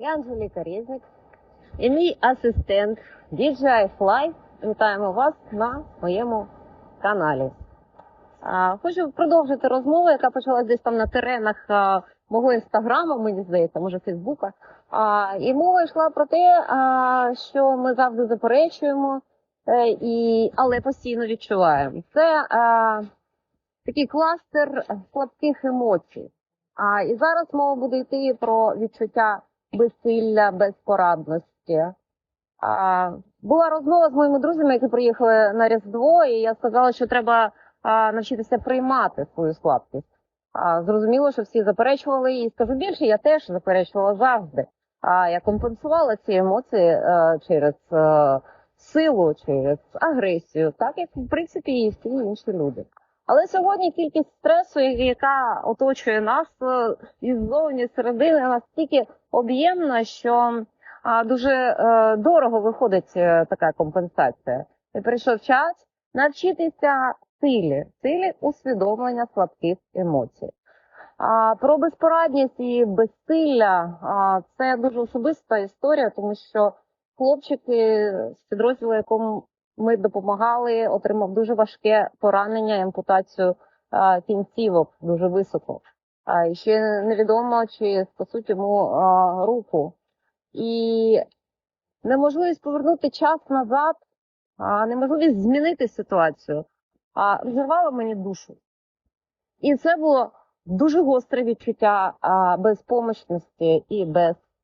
Я Анжеліка Резник і мій асистент DJI Fly. Вітаємо вас на моєму каналі. Хочу продовжити розмову, яка почалась десь там на теренах а, мого інстаграму, мені здається, може Фейсбука. І мова йшла про те, що ми завжди заперечуємо, е, але постійно відчуваємо. Це такий кластер слабких емоцій. А, і зараз мова буде йти про відчуття безсилля, безпорадності. А, була розмова з моїми друзями, які приїхали на Різдво, і я сказала, що треба а, навчитися приймати свою слабкість. А, зрозуміло, що всі заперечували, і скажу більше, я теж заперечувала завжди. А я компенсувала ці емоції е, через е, силу, через агресію, так як в принципі і всі інші люди. Але сьогодні кількість стресу, яка оточує нас е, іззовні з середини, настільки об'ємна, що дуже е, дорого виходить е, така компенсація. І прийшов час навчитися силі, силі усвідомлення слабких емоцій. Про безпорадність і безсилля це дуже особиста історія, тому що хлопчики з підрозділу, якому ми допомагали, отримав дуже важке поранення, ампутацію кінцівок дуже високо. Ще невідомо, чи спасуть йому руку. І неможливість повернути час назад, неможливість змінити ситуацію, а розірвала мені душу. І це було дуже гостре відчуття безпомощності і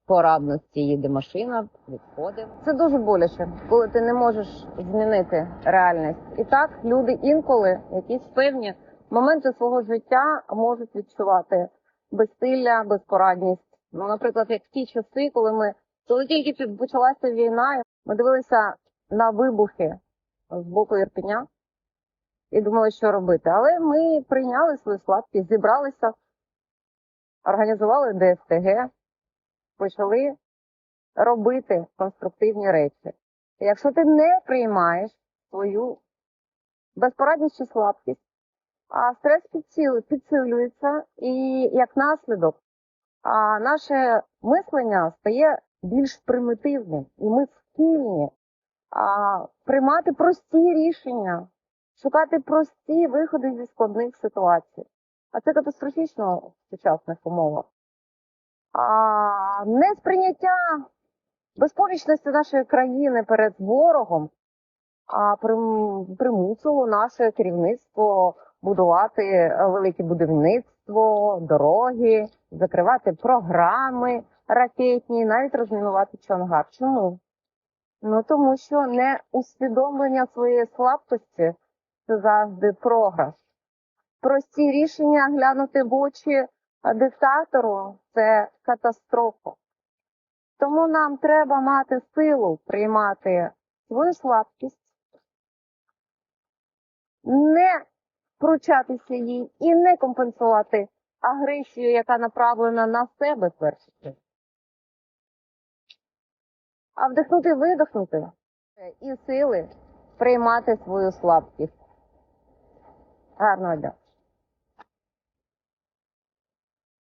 безпорадності. Їде машина, відходить. Це дуже боляче, коли ти не можеш змінити реальність. І так люди інколи якісь певні моменти свого життя можуть відчувати безсилля, безпорадність. Ну, наприклад, як в ті часи, коли ми коли тільки почалася війна, ми дивилися на вибухи з боку Ірпеня і думали, що робити. Але ми прийняли свою слабкість, зібралися, організували ДСТГ, почали робити конструктивні речі. Якщо ти не приймаєш свою безпорадність чи слабкість, а стрес підсилюється, і як наслідок, а наше мислення стає більш примітивним, і ми схильні приймати прості рішення, шукати прості виходи зі складних ситуацій. А це катастрофічно в сучасних умовах. Несприйняття безпомічності нашої країни перед ворогом а, прим- примусило наше керівництво будувати велике будівництво, дороги, закривати програми ракетні, навіть розмінувати Чонгар. Чому? Ну тому що не усвідомлення своєї слабкості це завжди програш. Прості рішення глянути в очі диктатору це катастрофа. Тому нам треба мати силу приймати свою слабкість, не вручатися їй і не компенсувати агресію, яка направлена на себе в першу. А вдихнути, видихнути і сили приймати свою слабкість. Гарного дня.